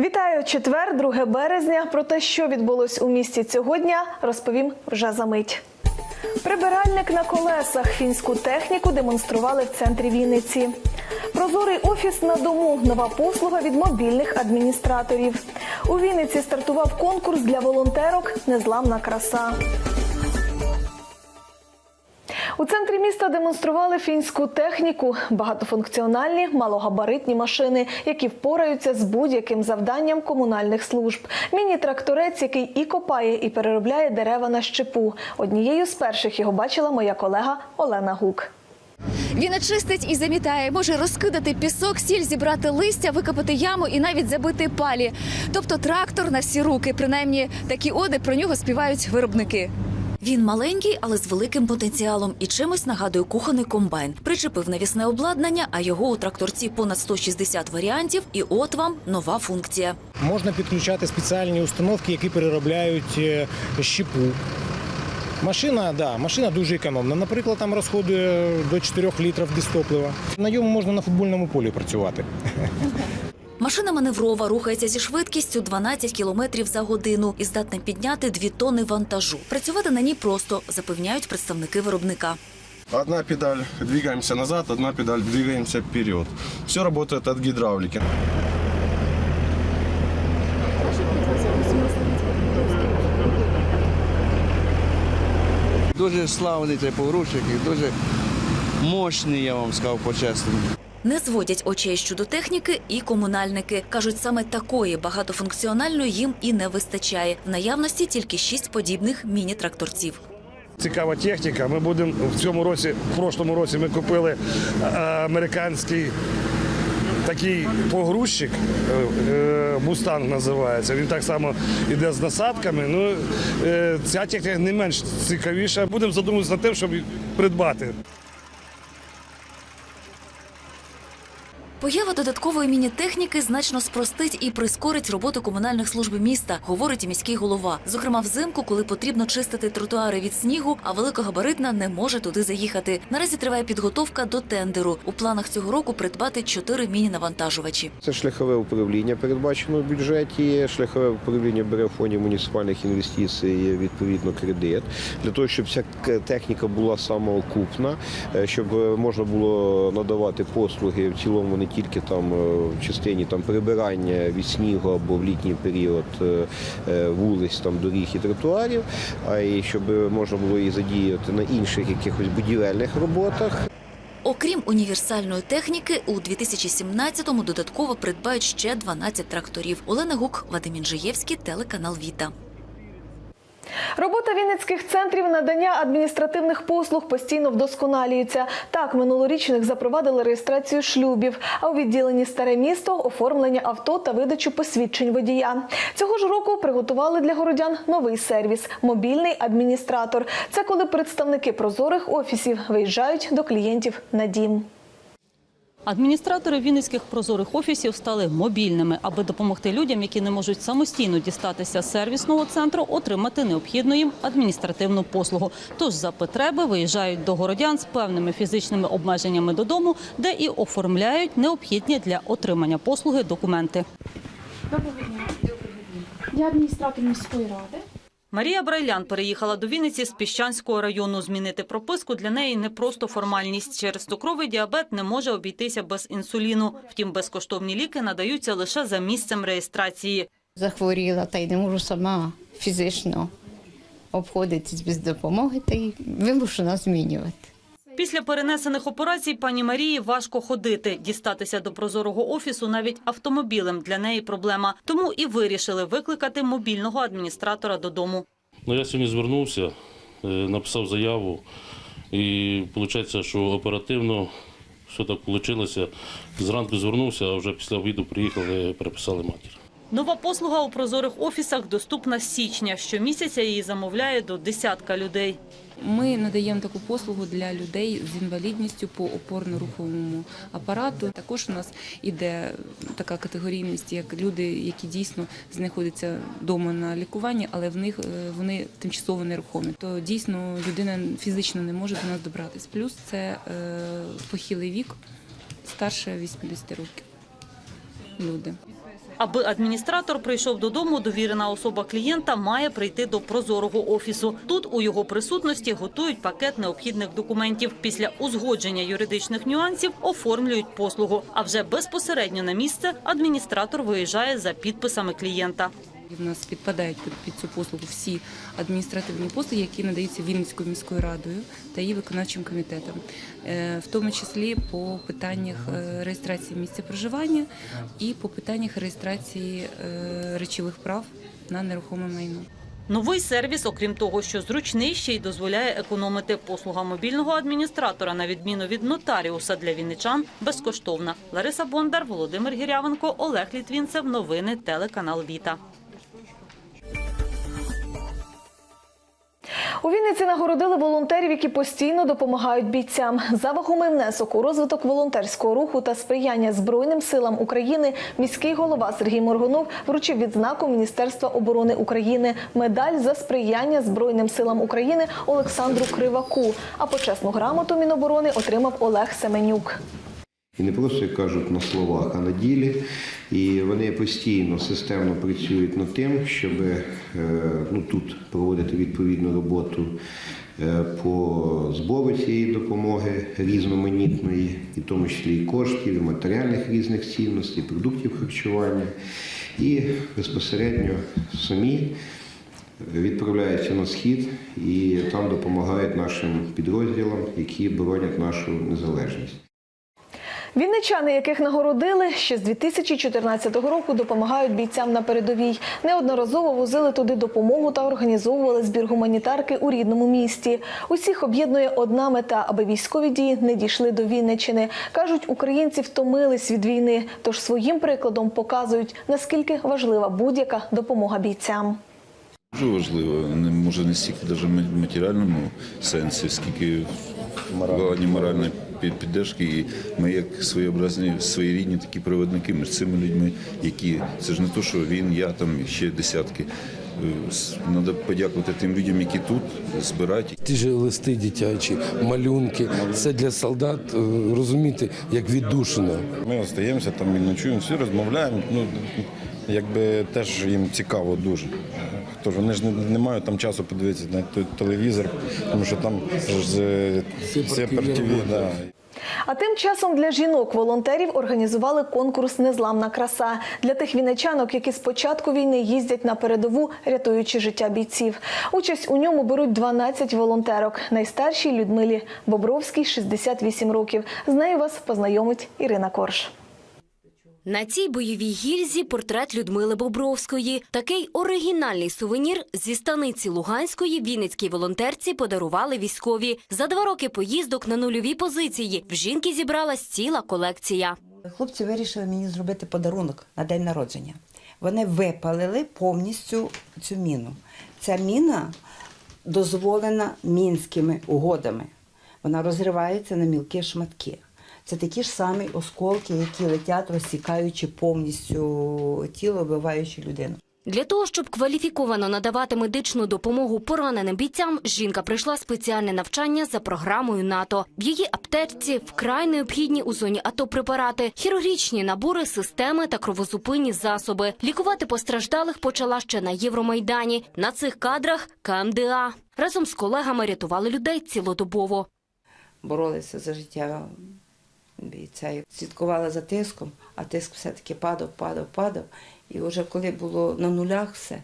Вітаю четвер, 2 березня. Про те, що відбулось у місті цього дня, розповім вже за мить. Прибиральник на колесах фінську техніку демонстрували в центрі Вінниці. Прозорий офіс на дому. Нова послуга від мобільних адміністраторів. У Вінниці стартував конкурс для волонтерок Незламна краса. У центрі міста демонстрували фінську техніку, багатофункціональні малогабаритні машини, які впораються з будь-яким завданням комунальних служб. Міні-тракторець, який і копає, і переробляє дерева на щепу. Однією з перших його бачила моя колега Олена Гук. Він і чистить і замітає, може розкидати пісок, сіль, зібрати листя, викопати яму і навіть забити палі. Тобто трактор на всі руки. Принаймні такі оди про нього співають виробники. Він маленький, але з великим потенціалом і чимось нагадує кухонний комбайн. Причепив навісне обладнання, а його у тракторці понад 160 варіантів. І от вам нова функція. Можна підключати спеціальні установки, які переробляють е, щепу. Машина, да, машина дуже економна. Наприклад, там розходує до 4 літрів дистоплива. На ньому можна на футбольному полі працювати. Машина маневрова рухається зі швидкістю 12 км за годину і здатна підняти 2 тонни вантажу. Працювати на ній просто запевняють представники виробника. Одна педаль двигаемся назад, одна педаль двигаемся вперед. Все работает от гидравлики. Дуже славний цей погрузчик і дуже мощний, я вам сказав по-чесному. Не зводять очей щодо техніки і комунальники. Кажуть, саме такої багатофункціональної їм і не вистачає. В наявності тільки шість подібних міні-тракторців. Цікава техніка. Ми будемо в цьому році, в прошлому році ми купили е, американський такий погрузчик, е, е, Мустанг називається. Він так само йде з насадками. Ну, ця техніка не менш цікавіша. Будемо задумуватися над тим, щоб придбати. Поява додаткової міні-техніки значно спростить і прискорить роботу комунальних служб міста, говорить і міський голова. Зокрема, взимку, коли потрібно чистити тротуари від снігу, а великогабаритна не може туди заїхати. Наразі триває підготовка до тендеру. У планах цього року придбати чотири міні-навантажувачі. Це шляхове управління передбачено в бюджеті. Шляхове управління бере в фонді муніципальних інвестицій відповідно кредит для того, щоб ця техніка була самоокупна, е, щоб можна було надавати послуги в цілому не тільки там е, в частині там прибирання від снігу або в літній період е, е, вулиць, там доріг і тротуарів, а й щоб можна було її задіяти на інших якихось будівельних роботах. Окрім універсальної техніки, у 2017-му додатково придбають ще 12 тракторів. Олена Гук, Вадим Інжиєвський, телеканал Віта. Робота вінницьких центрів надання адміністративних послуг постійно вдосконалюється. Так, минулорічних запровадили реєстрацію шлюбів, а у відділенні старе місто оформлення авто та видачу посвідчень водія. Цього ж року приготували для городян новий сервіс мобільний адміністратор. Це коли представники прозорих офісів виїжджають до клієнтів на дім. Адміністратори вінницьких прозорих офісів стали мобільними, аби допомогти людям, які не можуть самостійно дістатися з сервісного центру, отримати необхідну їм адміністративну послугу. Тож за потреби виїжджають до городян з певними фізичними обмеженнями додому, де і оформляють необхідні для отримання послуги документи. Доброго дня. Я адміністратор міської ради. Марія Брайлян переїхала до Вінниці з Піщанського району. Змінити прописку для неї не просто формальність. Через цукровий діабет не може обійтися без інсуліну. Втім, безкоштовні ліки надаються лише за місцем реєстрації. захворіла та й не можу сама фізично обходитись без допомоги, та й вимушена змінювати. Після перенесених операцій пані Марії важко ходити. Дістатися до прозорого офісу навіть автомобілем для неї проблема. Тому і вирішили викликати мобільного адміністратора додому. Ну, я сьогодні звернувся, е, написав заяву, і виходить, що оперативно все так вийшло. Зранку звернувся, а вже після обіду приїхали, переписали матір. Нова послуга у прозорих офісах доступна з січня. Щомісяця її замовляє до десятка людей. Ми надаємо таку послугу для людей з інвалідністю по опорно-руховому апарату. Також у нас іде така категорійність, як люди, які дійсно знаходяться вдома на лікуванні, але в них е, вони тимчасово нерухомі. То дійсно людина фізично не може до нас добратись. Плюс це е, похилий вік старше 80 років. Люди. Аби адміністратор прийшов додому, довірена особа клієнта має прийти до прозорого офісу. Тут у його присутності готують пакет необхідних документів. Після узгодження юридичних нюансів оформлюють послугу. А вже безпосередньо на місце адміністратор виїжджає за підписами клієнта. В нас підпадають під, під цю послугу всі адміністративні послуги, які надаються Вінницькою міською радою та її виконавчим комітетом, Е, в тому числі по питаннях е, реєстрації місця проживання і по питаннях реєстрації е, речових прав на нерухоме майно. Новий сервіс, окрім того, що зручний, ще й дозволяє економити. Послуга мобільного адміністратора, на відміну від нотаріуса для вінничан, безкоштовна. Лариса Бондар, Володимир Гірявенко, Олег Літвінцев. Новини телеканал Віта. У Вінниці нагородили волонтерів, які постійно допомагають бійцям. За вагомий внесок у розвиток волонтерського руху та сприяння Збройним силам України міський голова Сергій Моргунов вручив відзнаку Міністерства оборони України медаль за сприяння Збройним силам України Олександру Криваку. А почесну грамоту Міноборони отримав Олег Семенюк. І не просто як кажуть на словах, а на ділі. І вони постійно системно працюють над тим, щоб е, ну, тут проводити відповідну роботу е, по збору цієї допомоги різноманітної, і в тому числі і коштів, і матеріальних різних цінностей, і продуктів харчування. І безпосередньо самі відправляються на схід і там допомагають нашим підрозділам, які боронять нашу незалежність. Вінничани, яких нагородили, ще з 2014 року допомагають бійцям на передовій. Неодноразово возили туди допомогу та організовували збір гуманітарки у рідному місті. Усіх об'єднує одна мета, аби військові дії не дійшли до Вінничини. кажуть, українці втомились від війни, тож своїм прикладом показують наскільки важлива будь-яка допомога бійцям. Дуже важливо, може не стільки навіть в матеріальному сенсі, скільки в плані моральної підтримки. І ми як своєобразні своєрідні такі проводники між цими людьми, які це ж не то, що він, я там ще десятки. Треба подякувати тим людям, які тут збирають. Ті ж листи дитячі, малюнки. Це для солдат е, розуміти як віддушина. Ми остаємося там і ночуємо, всі розмовляємо. Ну, якби теж їм цікаво дуже. Тож вони ж не, не мають там часу подивитися на той телевізор, тому що там ж е, ТВ, да. А тим часом для жінок-волонтерів організували конкурс Незламна краса для тих вінничанок, які з початку війни їздять на передову, рятуючи життя бійців. Участь у ньому беруть 12 волонтерок. Найстаршій Людмилі Бобровській 68 років. З нею вас познайомить Ірина Корж. На цій бойовій гільзі портрет Людмили Бобровської. Такий оригінальний сувенір зі станиці Луганської вінницькій волонтерці подарували військові. За два роки поїздок на нульові позиції в жінки зібралась ціла колекція. Хлопці вирішили мені зробити подарунок на день народження. Вони випалили повністю цю міну. Ця міна дозволена мінськими угодами. Вона розривається на мілкі шматки. Це такі ж самі осколки, які летять, розсікаючи повністю тіло, вбиваючи людину. Для того, щоб кваліфіковано надавати медичну допомогу пораненим бійцям, жінка пройшла спеціальне навчання за програмою НАТО. В її аптечці вкрай необхідні у зоні АТО препарати, хірургічні набори, системи та кровозупинні засоби. Лікувати постраждалих почала ще на Євромайдані. На цих кадрах КМДА. Разом з колегами рятували людей цілодобово. боролися за життя бійця. І Слідкували за тиском, а тиск все-таки падав, падав, падав. І вже коли було на нулях все,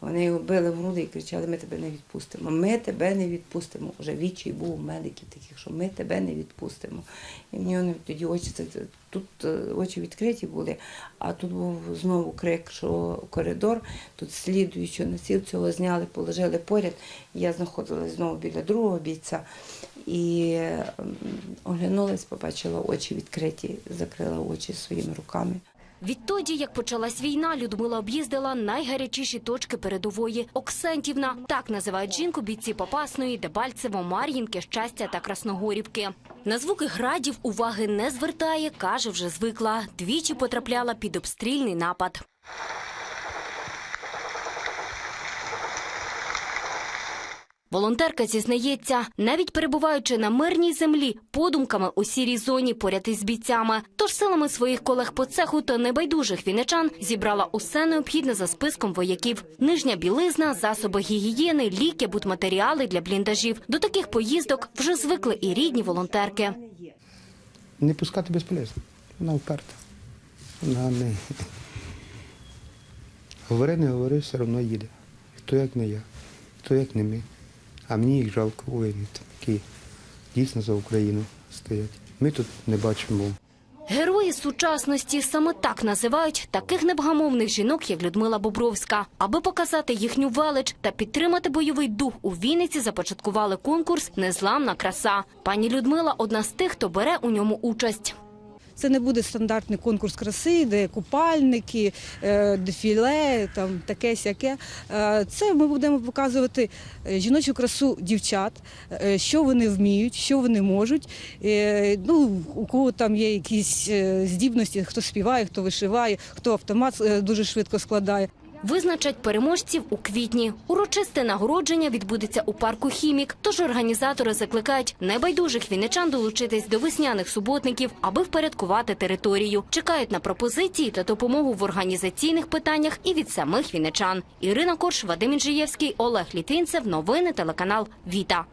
вони його били в груди і кричали: ми тебе не відпустимо, ми тебе не відпустимо. Вже вічий був у медиків таких, що ми тебе не відпустимо. І в нього тоді очі тут е, очі відкриті були, а тут був знову крик, що коридор, тут слідуючи носів цього зняли, положили поряд. Я знаходилась знову біля другого бійця. І оглянулася, побачила очі відкриті, закрила очі своїми руками. Відтоді, як почалась війна, Людмила об'їздила найгарячіші точки передової. Оксентівна так називають жінку бійці Попасної, Дебальцево, Мар'їнки, Щастя та Красногорівки. На звуки градів уваги не звертає, каже, вже звикла. Двічі потрапляла під обстрільний напад. Волонтерка зізнається, навіть перебуваючи на мирній землі, подумками у сірій зоні поряд із бійцями. Тож силами своїх колег по цеху та небайдужих віничан зібрала усе необхідне за списком вояків: нижня білизна, засоби гігієни, ліки, будматеріали для бліндажів. До таких поїздок вже звикли і рідні волонтерки. Не пускати безполезно. Вона вперта. Вона не. Говори, не говори, все одно їде. Хто як не я, хто як не ми. А мені їх жалко воїнів, які дійсно за Україну стоять. Ми тут не бачимо. Герої сучасності саме так називають таких невгамовних жінок, як Людмила Бобровська. Аби показати їхню велич та підтримати бойовий дух у Вінниці, започаткували конкурс Незламна краса. Пані Людмила одна з тих, хто бере у ньому участь. Це не буде стандартний конкурс краси, де купальники, е, дефіле, там таке сяке. Е, Це ми будемо показувати е, жіночу красу дівчат, що вони вміють, що вони можуть. Ну, у кого там є якісь здібності, хто співає, хто вишиває, хто автомат дуже швидко складає. Визначать переможців у квітні. Урочисте нагородження відбудеться у парку Хімік. Тож організатори закликають небайдужих вінничан долучитись до весняних суботників, аби впорядкувати територію. Чекають на пропозиції та допомогу в організаційних питаннях і від самих вінничан. Ірина Корш, Вадим Інжиєвський, Олег Літвінцев. Новини телеканал Віта.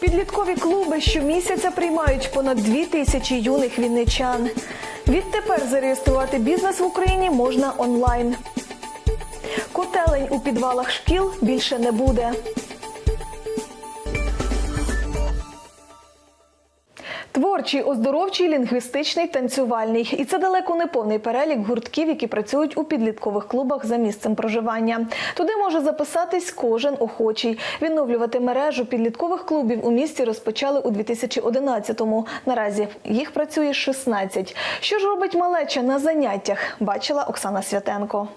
Підліткові клуби щомісяця приймають понад дві тисячі юних вінничан. Відтепер зареєструвати бізнес в Україні можна онлайн. Котелень у підвалах шкіл більше не буде. Творчий, оздоровчий, лінгвістичний, танцювальний. І це далеко не повний перелік гуртків, які працюють у підліткових клубах за місцем проживання. Туди може записатись кожен охочий. Відновлювати мережу підліткових клубів у місті розпочали у 2011-му. Наразі їх працює 16. Що ж робить малеча на заняттях? Бачила Оксана Святенко.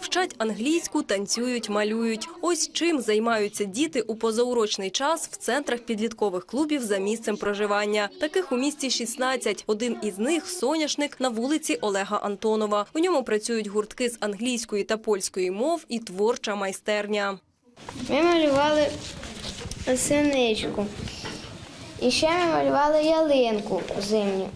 Вчать англійську, танцюють, малюють. Ось чим займаються діти у позаурочний час в центрах підліткових клубів за місцем проживання. Таких у місті 16. Один із них соняшник на вулиці Олега Антонова. У ньому працюють гуртки з англійської та польської мов і творча майстерня. Ми малювали синичку. І ще ми малювали ялинку зимню.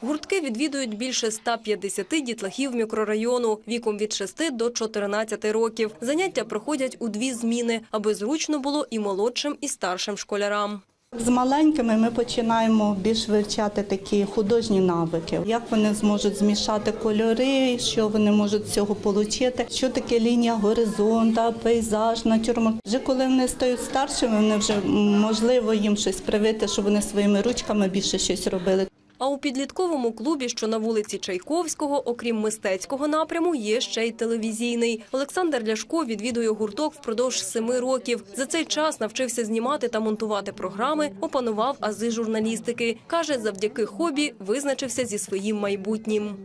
Гуртки відвідують більше 150 дітлахів мікрорайону віком від 6 до 14 років. Заняття проходять у дві зміни, аби зручно було і молодшим, і старшим школярам. З маленькими ми починаємо більш вивчати такі художні навики, як вони зможуть змішати кольори, що вони можуть з цього отримати, що таке лінія горизонта, пейзаж, натюрморт. Вже коли вони стають старшими, вони вже можливо їм щось привити, щоб вони своїми ручками більше щось робили. А у підлітковому клубі, що на вулиці Чайковського, окрім мистецького напряму, є ще й телевізійний. Олександр Ляшко відвідує гурток впродовж семи років. За цей час навчився знімати та монтувати програми, опанував ази журналістики. Каже, завдяки хобі визначився зі своїм майбутнім.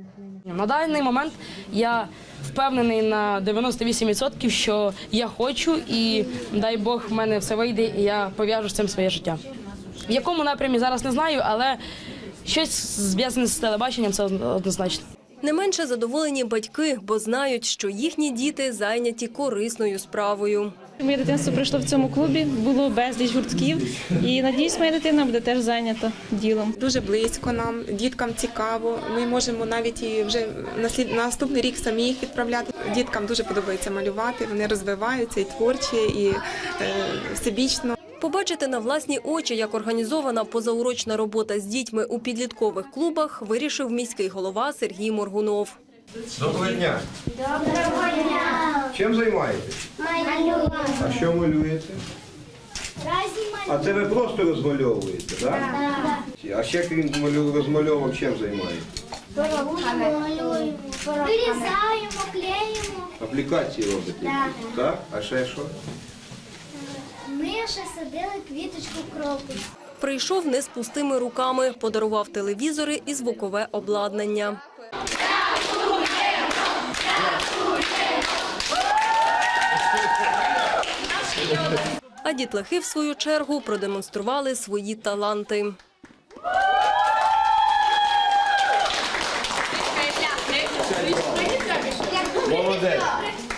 На даний момент я впевнений на 98%, що я хочу, і дай Бог в мене все вийде, і я пов'яжу з цим своє життя. В якому напрямі зараз не знаю, але щось зв'язане з телебаченням це однозначно. Не менше задоволені батьки, бо знають, що їхні діти зайняті корисною справою. Моє дитинство пройшло в цьому клубі, було безліч гуртків, і надіюсь, моя дитина буде теж зайнята ділом. Дуже близько нам, діткам цікаво. Ми можемо навіть і вже на наступний рік самі їх відправляти. Діткам дуже подобається малювати. Вони розвиваються і творчі, і е, всебічно. Побачити на власні очі, як організована позаурочна робота з дітьми у підліткових клубах, вирішив міський голова Сергій Моргунов. Доброго дня. Доброго дня! Чим займаєтесь? Малюємо. А що малюєте? А це ви просто розмальовуєте, так? А ще крім розмальовок, чим займаєтесь? Малюємо. Вирізаємо, клеїмо. Аплікації робите? Так. Так? А ще що? Ще садили квіточку кропу. Прийшов не з пустими руками, подарував телевізори і звукове обладнання. А дітлахи, в свою чергу, продемонстрували свої таланти.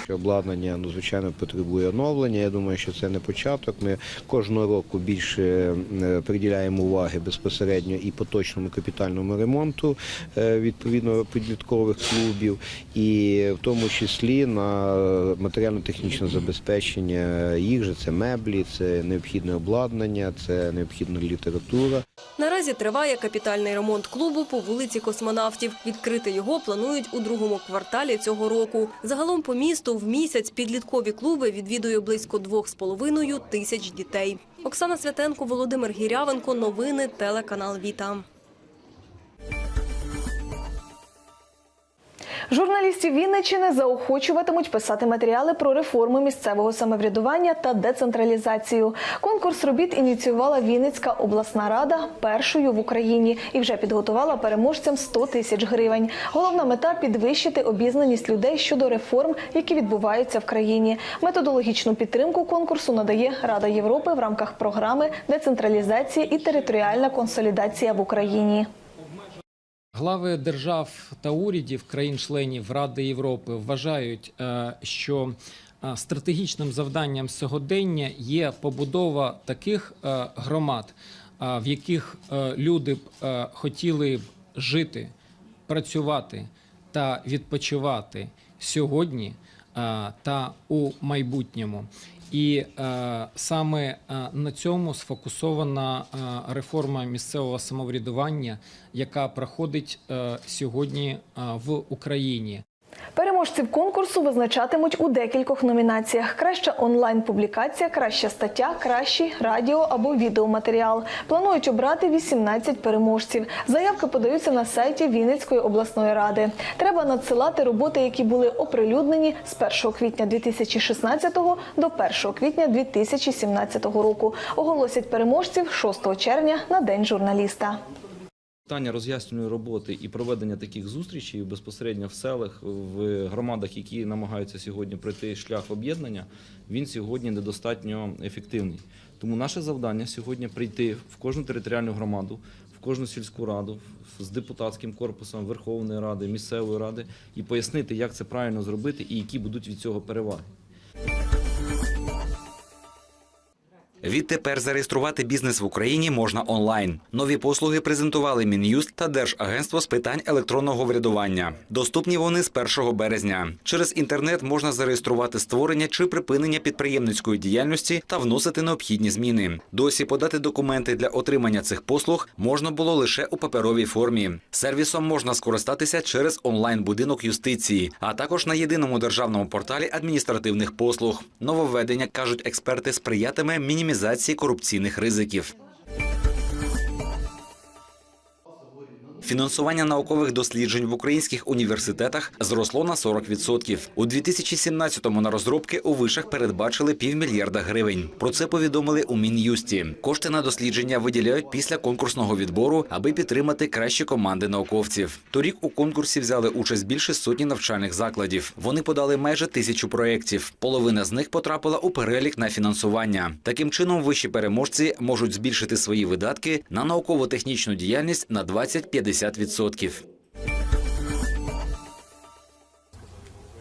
Молодець. Обладнання ну, звичайно потребує оновлення. Я думаю, що це не початок. Ми кожного року більше е, приділяємо уваги безпосередньо і поточному капітальному ремонту е, відповідно підліткових клубів, і в тому числі на матеріально-технічне забезпечення їх же це меблі, це необхідне обладнання, це необхідна література. Наразі триває капітальний ремонт клубу по вулиці Космонавтів. Відкрити його планують у другому кварталі цього року. Загалом по місту в місяць підліткові клуби відвідує близько 2,5 тисяч дітей. Оксана Святенко, Володимир Гірявенко. Новини телеканал Віта. Журналістів Вінниччини заохочуватимуть писати матеріали про реформи місцевого самоврядування та децентралізацію. Конкурс робіт ініціювала Вінницька обласна рада першою в Україні і вже підготувала переможцям 100 тисяч гривень. Головна мета підвищити обізнаність людей щодо реформ, які відбуваються в країні. Методологічну підтримку конкурсу надає Рада Європи в рамках програми децентралізація і територіальна консолідація в Україні. Глави держав та урядів країн-членів Ради Європи вважають, е, що е, стратегічним завданням сьогодення є побудова таких е, громад, в яких люди б хотіли б жити, працювати та відпочивати. Сьогодні та у майбутньому. І е, саме е, на цьому сфокусована е, реформа місцевого самоврядування, яка проходить е, сьогодні е, в Україні. Переможців конкурсу визначатимуть у декількох номінаціях: краща онлайн-публікація, краща стаття, кращий радіо або відеоматеріал. Планують обрати 18 переможців. Заявки подаються на сайті Вінницької обласної ради. Треба надсилати роботи, які були оприлюднені з 1 квітня 2016 до 1 квітня 2017 року. Оголосять переможців 6 червня на день журналіста. Питання роз'яснювальної роботи і проведення таких зустрічей безпосередньо в селах, в громадах, які намагаються сьогодні пройти шлях об'єднання, він сьогодні недостатньо ефективний. Тому наше завдання сьогодні прийти в кожну територіальну громаду, в кожну сільську раду з депутатським корпусом Верховної Ради, місцевої ради і пояснити, як це правильно зробити і які будуть від цього переваги. Відтепер зареєструвати бізнес в Україні можна онлайн. Нові послуги презентували Мін'юст та Держагентство з питань електронного врядування. Доступні вони з 1 березня. Через інтернет можна зареєструвати створення чи припинення підприємницької діяльності та вносити необхідні зміни. Досі подати документи для отримання цих послуг можна було лише у паперовій формі. Сервісом можна скористатися через онлайн-будинок юстиції, а також на єдиному державному порталі адміністративних послуг. Нововведення кажуть експерти сприятиме мінімізації корупційних ризиків. Фінансування наукових досліджень в українських університетах зросло на 40%. У 2017-му на розробки у вишах передбачили півмільярда гривень. Про це повідомили у Мін'юсті. Кошти на дослідження виділяють після конкурсного відбору, аби підтримати кращі команди науковців. Торік у конкурсі взяли участь більше сотні навчальних закладів. Вони подали майже тисячу проєктів. Половина з них потрапила у перелік на фінансування. Таким чином, вищі переможці можуть збільшити свої видатки на науково-технічну діяльність на 20-50%. 50%.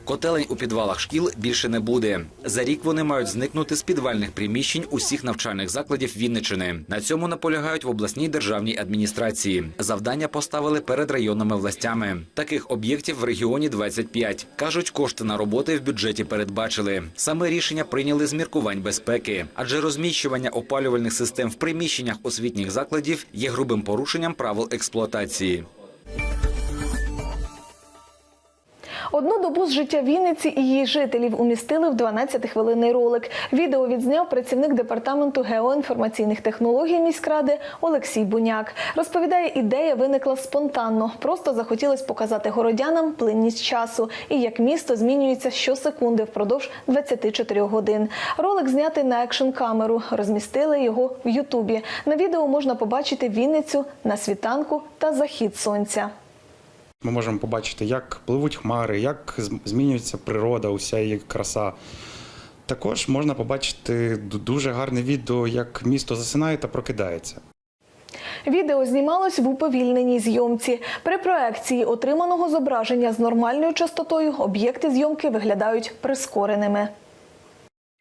Котелень у підвалах шкіл більше не буде. За рік вони мають зникнути з підвальних приміщень усіх навчальних закладів Вінничини. На цьому наполягають в обласній державній адміністрації. Завдання поставили перед районними властями. Таких об'єктів в регіоні 25. Кажуть, кошти на роботи в бюджеті передбачили. Саме рішення прийняли з міркувань безпеки, адже розміщування опалювальних систем в приміщеннях освітніх закладів є грубим порушенням правил експлуатації. Одну добу з життя Вінниці і її жителів умістили в 12-хвилинний ролик. Відео відзняв працівник департаменту геоінформаційних технологій міськради Олексій Буняк. Розповідає, ідея виникла спонтанно. Просто захотілося показати городянам плинність часу і як місто змінюється щосекунди впродовж 24 годин. Ролик знятий на екшн камеру. Розмістили його в Ютубі. На відео можна побачити Вінницю на світанку та захід сонця. Ми можемо побачити, як пливуть хмари, як змінюється природа, уся її краса. Також можна побачити дуже гарне відео, як місто засинає та прокидається. Відео знімалось в уповільненій зйомці. При проекції отриманого зображення з нормальною частотою об'єкти зйомки виглядають прискореними.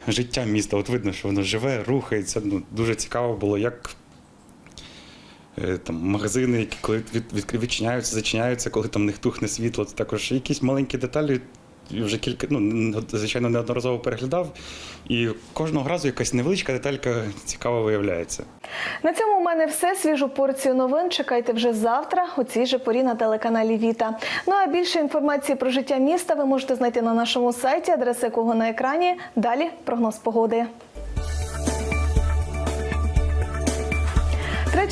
Життя міста, от видно, що воно живе, рухається. Ну, дуже цікаво було, як там, магазини, які коли від, від, відчиняються, зачиняються, коли там них тухне світло. Це також якісь маленькі деталі. Вже кілька, ну, не- звичайно, неодноразово переглядав. І кожного разу якась невеличка деталька цікава виявляється. На цьому у мене все. Свіжу порцію новин чекайте вже завтра у цій же порі на телеканалі Віта. Ну а більше інформації про життя міста ви можете знайти на нашому сайті, адреса якого на екрані. Далі прогноз погоди.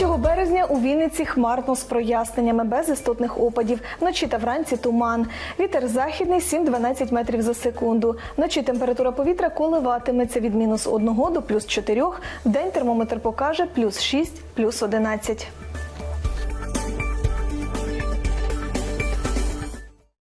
Березня у Вінниці хмарно з проясненнями без істотних опадів. Вночі та вранці туман. Вітер західний 7-12 метрів за секунду. Вночі температура повітря коливатиметься від мінус 1 до плюс 4. день термометр покаже плюс 6, плюс 11.